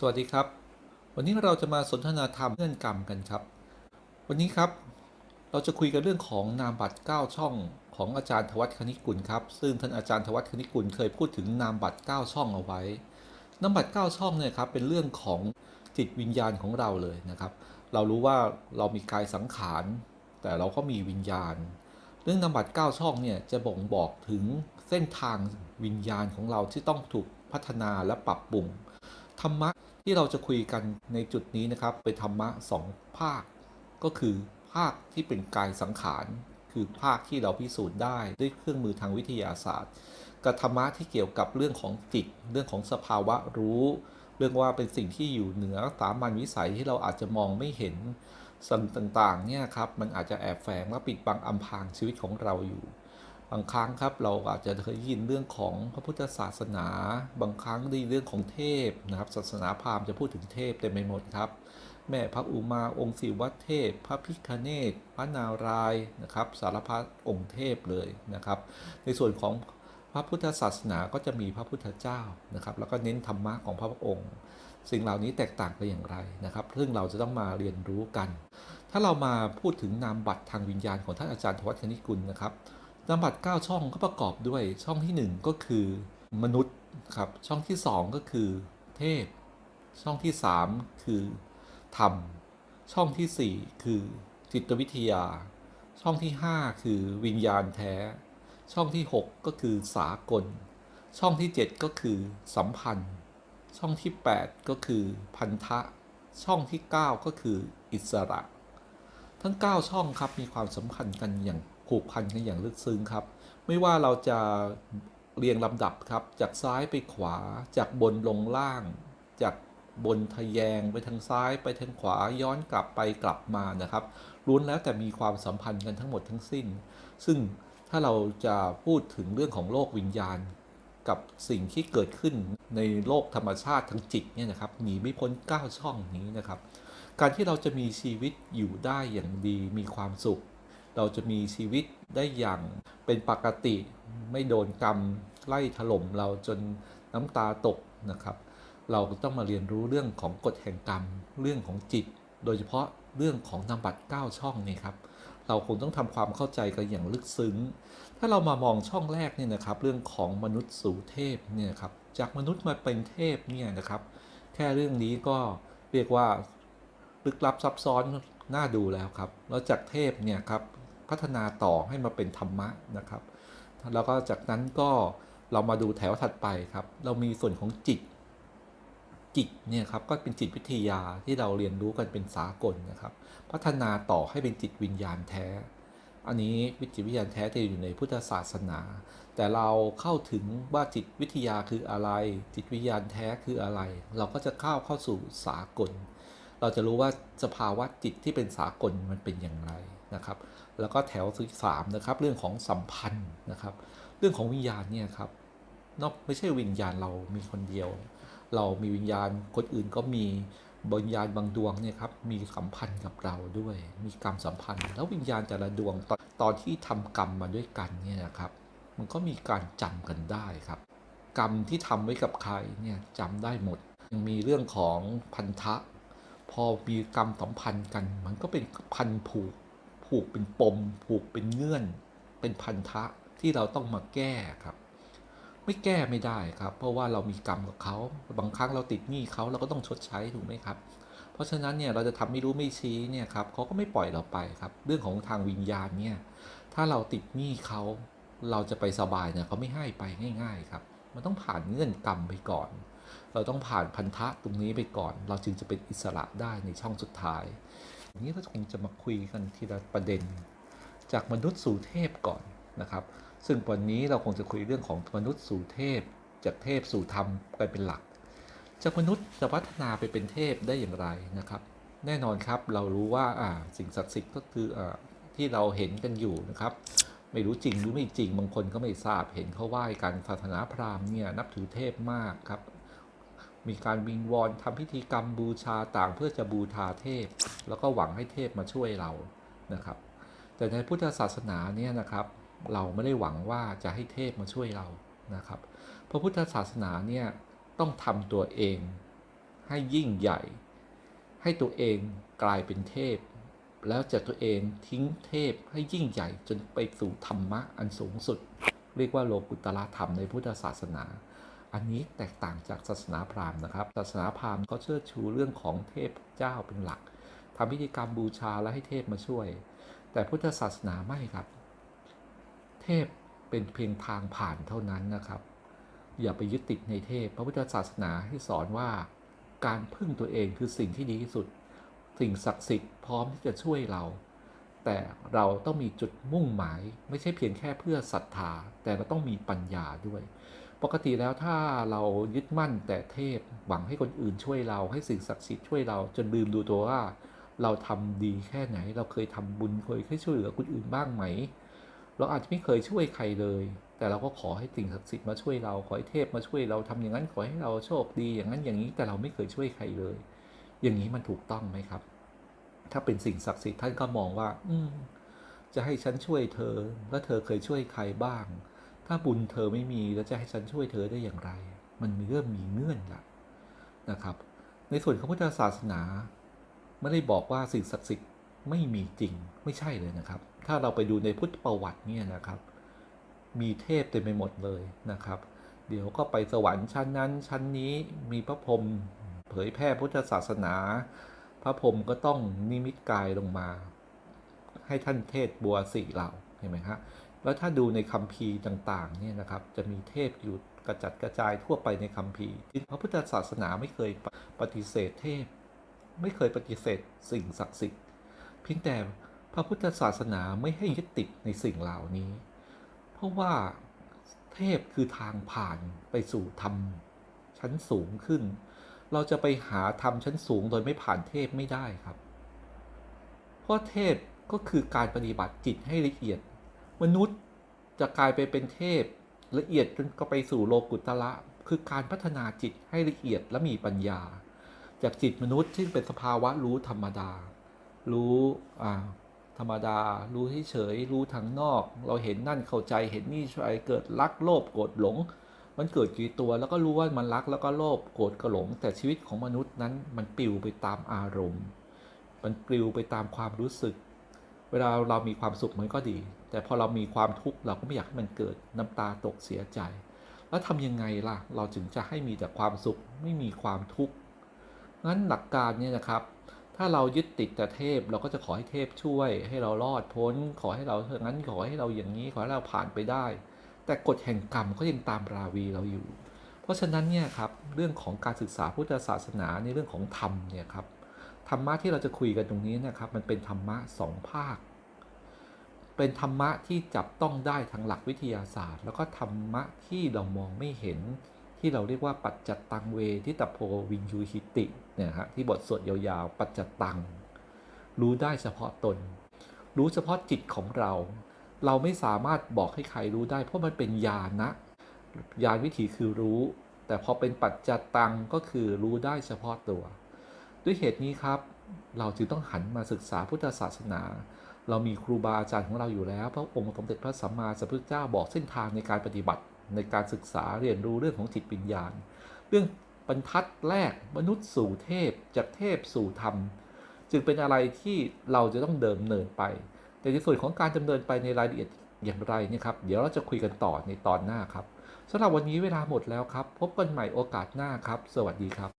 สวัสดีครับ วันนี้เราจะมาสนทนาธรรมเงื่อนกรรมกันครับ วันนี้ครับ เราจะคุยกันเรื่องของนามบัตร 9 ช่องของอาจารย์ทวัฒคณิกุลครับ ซึ่งท่านอาจารย์ทวัฒคณิกุลเคยพูดถึงนามบัตร 9 ช่องเอาไว้ นามบัตร 9 ช่องเนี่ยครับเป็นเรื่องของจิตวิญญาณของเราเลยนะครับ เรารู้ว่าเรามีกายสังขาร แต่เราก็มีวิญญาณ เรื่องนามบัตร 9 ช่องเนี่ยจะบ่งบอกถึงเส้นทางวิญญาณของเราที่ต้องถูกพัฒนาและปรับปรุงธรรมะ ที่เราจะคุยกันในจุดนี้นะครับเป็นธรรมะสองภาค ก็คือภาคที่เป็นกายสังขาร คือภาคที่เราพิสูจน์ได้ด้วยเครื่องมือทางวิทยาศาสตร์กับธรรมะที่เกี่ยวกับเรื่องของจิต เรื่องของสภาวะรู้ เรื่องว่าเป็นสิ่งที่อยู่เหนือสามัญวิสัยที่เราอาจจะมองไม่เห็นสิ่งต่างๆเนี่ยครับมันอาจจะแอบแฝงและปิดบังอำพรางชีวิตของเราอยู่ บางครั้งครับเราอาจจะเคยยินเรื่องของพระพุทธศาสนา บางครั้งได้ยินเรื่องของเทพนะครับ ศาสนาพราหมณ์จะพูดถึงเทพเต็มไปหมดครับ แม่พระอุมาองค์ศิวเทพ พระพิคเนตพระนารายณ์นะครับ สารพัดองค์เทพเลยนะครับ ในส่วนของพระพุทธศาสนาก็จะมีพระพุทธเจ้านะครับ แล้วก็เน้นธรรมะของพระองค์ สิ่งเหล่านี้แตกต่างกันอย่างไรนะครับ ซึ่งเราจะต้องมาเรียนรู้กัน ถ้าเรามาพูดถึงนามบัตรทางวิญญาณของท่านอาจารย์ทวัฒนิกุลนะครับ นามบัตร9ช่องก็ประกอบด้วยช่องที่ 1 ก็คือมนุษย์ครับ ช่องที่ 2 ก็คือ เทพ ช่องที่ 3 คือ ธรรม ช่องทีสี่ 4 คือ จิตวิทยา ช่องที่ 5 คือวิญญาณแท้ ช่องที่ 6 ก็คือสากล ช่องที่ 7 ก็คือสัมพันธ์ ช่องที่ 8 ก็คือพันธะ ช่องที่ 9 ก็คืออิสระ ทั้ง 9 ช่องครับมีความสัมพันธ์กันอย่าง ผูกพันกันอย่างลึกซึ้งครับ ไม่ว่าเราจะเรียงลำดับครับ จากซ้ายไปขวา จากบนลงล่าง จากบนทะแยงไปทางซ้ายไปทางขวาย้อนกลับไปกลับมานะครับล้วนแล้วแต่มีความสัมพันธ์กันทั้งหมดทั้งสิ้น ซึ่งถ้าเราจะพูดถึงเรื่องของโลกวิญญาณ กับสิ่งที่เกิดขึ้นในโลกธรรมชาติทั้งจิตเนี่ยนะครับหนีไม่พ้น9ช่องนี้นะครับ การที่เราจะมีชีวิตอยู่ได้อย่างดีมีความสุข เราจะมีชีวิตได้อย่างเป็นปกติ ไม่โดนกรรมไล่ถล่มเราจนน้ำตาตกนะครับ เราต้องมาเรียนรู้เรื่องของกฎแห่งกรรม เรื่องของจิต โดยเฉพาะเรื่องของนามบัตร9ช่องนี่ครับ เราคงต้องทำความเข้าใจกันอย่างลึกซึ้ง ถ้าเรามามองช่องแรกเนี่ยนะครับ เรื่องของมนุษย์สู่เทพเนี่ยครับ จากมนุษย์มาเป็นเทพเนี่ยนะครับ แค่เรื่องนี้ก็เรียกว่าลึกลับซับซ้อนน่าดูแล้วครับ แล้วจากเทพเนี่ยครับ พัฒนาต่อให้มาเป็นธรรมะนะครับ แล้วก็จากนั้นก็เรามาดูแถวถัดไปครับ เรามีส่วนของจิต จิตเนี่ยครับก็เป็นจิตวิทยาที่เราเรียนรู้กันเป็นสากลนะครับ พัฒนาต่อให้เป็นจิตวิญญาณแท้ อันนี้วิจิตวิญญาณแท้จะอยู่ในพุทธศาสนา แต่เราเข้าถึงว่าจิตวิทยาคืออะไร จิตวิญญาณแท้คืออะไร เราก็จะเข้าเข้าสู่สากล เราจะรู้ว่าสภาวะจิตที่เป็นสากลมันเป็นอย่างไรนะครับ แล้วก็แถวที่สามนะครับเรื่องของสัมพันธ์นะครับ เรื่องของวิญญาณเนี่ยครับนอกไม่ใช่วิญญาณเรามีคนเดียว เรามีวิญญาณคนอื่นก็มีวิญญาณบางดวงเนี่ยครับมีสัมพันธ์กับเราด้วย มีกรรมสัมพันธ์ แล้ววิญญาณแต่ละดวงตอนตอนที่ทำกรรมมาด้วยกันเนี่ยนะครับ มันก็มีการจำกันได้ครับ กรรมที่ทำไว้กับใครเนี่ยจำได้หมดยังมีเรื่องของพันธะ พอมีกรรมสัมพันธ์กัน มันก็เป็นพันผูก ผูกเป็นปม ผูกเป็นเงื่อน เป็นพันธะที่เราต้องมาแก้ครับ ไม่แก้ไม่ได้ครับ เพราะว่าเรามีกรรมกับเขาบางครั้งเราติดหนี้เขาเราก็ต้องชดใช้ถูกไหมครับ เพราะฉะนั้นเนี่ยเราจะทำไม่รู้ไม่ชี้เนี่ยครับเขาก็ไม่ปล่อยเราไปครับ เรื่องของทางวิญญาณเนี่ยถ้าเราติดหนี้เขาเราจะไปสบายเนี่ยเขาไม่ให้ไปง่าย ๆ ครับ มันต้องผ่านเงื่อนกรรมไปก่อน เราต้องผ่านพันธะตรงนี้ไปก่อน เราจึงจะเป็นอิสระได้ในช่องสุดท้ายทีนี้ก็คงจะมาคุยกันทีละประเด็น จากมนุษย์สู่เทพก่อนนะครับ ซึ่งวันนี้เราคงจะคุยเรื่องของมนุษย์สู่เทพ จากเทพสู่ธรรมไปเป็นหลัก จากมนุษย์จะพัฒนาไปเป็นเทพได้อย่างไรนะครับ แน่นอนครับเรารู้ว่าสิ่งศักดิ์สิทธิ์ก็คืออที่เราเห็นกันอยู่นะครับไม่รู้จริงหรือไม่จริงบางคนก็ไม่ทราบเห็นเขาไหว้กันศาสนาพราหมณ์เนี่ยนับถือเทพมากครับ มีการวิงวอนทำพิธีกรรมบูชาต่างเพื่อจะบูชาเทพ แล้วก็หวังให้เทพมาช่วยเรานะครับ แต่ในพุทธศาสนาเนี่ยนะครับ เราไม่ได้หวังว่าจะให้เทพมาช่วยเรานะครับ พระพุทธศาสนาเนี่ยต้องทำตัวเองให้ยิ่งใหญ่ ให้ตัวเองกลายเป็นเทพ แล้วจากตัวเองทิ้งเทพให้ยิ่งใหญ่จนไปสู่ธรรมะอันสูงสุด เรียกว่าโลกุตละธรรมในพุทธศาสนา อันนี้แตกต่างจากศาสนาพราหมณ์นะครับศาสนาพราหมณ์เขาเชื่อชูเรื่องของเทพเจ้าเป็นหลักทำพิธีกรรมบูชาและให้เทพมาช่วย แต่พุทธศาสนาไม่ครับ เทพเป็นเพียงทางผ่านเท่านั้นนะครับ อย่าไปยึดติดในเทพ พระพุทธศาสนาให้สอนว่า การพึ่งตัวเองคือสิ่งที่ดีที่สุด สิ่งศักดิ์สิทธิ์พร้อมที่จะช่วยเรา แต่เราต้องมีจุดมุ่งหมาย ไม่ใช่เพียงแค่เพื่อศรัทธา แต่เราต้องมีปัญญาด้วย ปกติแล้วถ้าเรายึดมั่นแต่เทพหวังให้คนอื่นช่วยเราให้สิ่งศักดิ์สิทธิ์ช่วยเราจนลืมดูตัวว่า เราทำดีแค่ไหน เราเคยทำบุญเคยเคยช่วยเหลือคนอื่นบ้างไหม เราอาจจะไม่เคยช่วยใครเลย แต่เราก็ขอให้สิ่งศักดิ์สิทธิ์มาช่วยเราขอให้เทพมาช่วยเราทำอย่างนั้นขอให้เราโชคดีอย่างนั้นอย่างนี้แต่เราไม่เคยช่วยใครเลย อย่างนี้มันถูกต้องไหมครับ ถ้าเป็นสิ่งศักดิ์สิทธิ์ท่านก็มองว่า อืจะให้ฉันช่วยเธอ แล้วเธอเคยช่วยใครบ้าง ถ้าบุญเธอไม่มีแล้วจะให้ฉันช่วยเธอได้อย่างไร มันมีเรื่องมีเงื่อนละนะครับ ในส่วนของพุทธศาสนาไม่ได้บอกว่าสิ่งศักดิ์สิทธิ์ไม่มีจริงไม่ใช่เลยนะครับ ถ้าเราไปดูในพุทธประวัติเนี่ยนะครับ มีเทพเต็มไปหมดเลยนะครับ เดี๋ยวก็ไปสวรรค์ชั้นนั้น ชั้นนี้มีพระพรหมเผยแพร่พุทธศาสนา พระพรหมก็ต้องนิมิตกายลงมา ให้ท่านเทศบัวสี่เหล่าเห็นไหมฮะ แล้วถ้าดูในคัมภีร์ต่างๆเนี่ยนะครับจะมีเทพอยู่กระจัดกระจายทั่วไปในคัมภีร์พระพุทธศาสนาไม่เคยปฏิเสธเทพ ไม่เคยปฏิเสธสิ่งศักดิ์สิทธิ์เพียงแต่พระพุทธศาสนาไม่ให้ยึดติดในสิ่งเหล่านี้ เพราะว่าเทพคือทางผ่านไปสู่ธรรมชั้นสูงขึ้น เราจะไปหาธรรมชั้นสูงโดยไม่ผ่านเทพไม่ได้ครับ เพราะเทพก็คือการปฏิบัติจิตให้ละเอียด มนุษย์จะกลายไปเป็นเทพละเอียดจนก็ไปสู่โลกุตละคือการพัฒนาจิตให้ละเอียดและมีปัญญา จากจิตมนุษย์ที่เป็นสภาวะรู้ธรรมดา รู้อ่าธรรมดา รู้เฉยรู้ทางนอก เราเห็นนั่นเข้าใจเห็นนี่ช่วยเกิดรักโลภโกรธหลง มันเกิดกี่ตัวแล้วก็รู้ว่ามันรักแล้วก็โลภโกรธก็หลง แต่ชีวิตของมนุษย์นั้นมันปลิวไปตามอารมณ์ มันปลิวไปตามความรู้สึก เวลาเรามีความสุขมันก็ดี แต่พอเรามีความทุกข์เราก็ไม่อยากให้มันเกิดน้ำตาตกเสียใจ แล้วทำยังไงล่ะ เราจึงจะให้มีแต่ความสุขไม่มีความทุกข์งั้นหลักการเนี่ยนะครับ ถ้าเรายึดติดแต่เทพเราก็จะขอให้เทพช่วย ให้เรารอดพ้น ขอให้เราเท่านั้นขอให้เราอย่างนี้ขอให้เราผ่านไปได้ แต่กฎแห่งกรรมก็ยังตามราวีเราอยู่ เพราะฉะนั้นเนี่ยครับเรื่องของการศึกษาพุทธศาสนาในเรื่องของธรรมเนี่ยครับธรรมะที่เราจะคุยกันตรงนี้นะครับ มันเป็นธรรมะสองภาค เป็นธรรมะที่จับต้องได้ทางหลักวิทยาศาสตร์ แล้วก็ธรรมะที่เรามองไม่เห็น ที่เราเรียกว่าปัจจตังเวทิตโพวินยูหิติเนี่ยฮะที่บทสวดยาวๆ ปัจจตัง รู้ได้เฉพาะตน รู้เฉพาะจิตของเรา เราไม่สามารถบอกให้ใครรู้ได้ เพราะมันเป็นญาณะญาณวิถีคือรู้ แต่พอเป็นปัจจตตังก็คือรู้ได้เฉพาะตัว ด้วยเหตุนี้ครับ เราจึงต้องหันมาศึกษาพุทธศาสนา เรามีครูบาอาจารย์ของเราอยู่แล้ว พระองค์สมเด็จพระสัมมาสัมพุทธเจ้าบอกเส้นทางในการปฏิบัติ ในการศึกษาเรียนรู้เรื่องของจิตวิญญาณ เรื่องบรรทัดแรกมนุษย์สู่เทพจากเทพสู่ธรรม จึงเป็นอะไรที่เราจะต้องเดิมเนินไป แต่ในส่วนของการดำเนินไปในรายละเอียดอย่างไรนี่ครับ เดี๋ยวเราจะคุยกันต่อในตอนหน้าครับสำหรับวันนี้เวลาหมดแล้วครับ พบกันใหม่โอกาสหน้าครับ สวัสดีครับ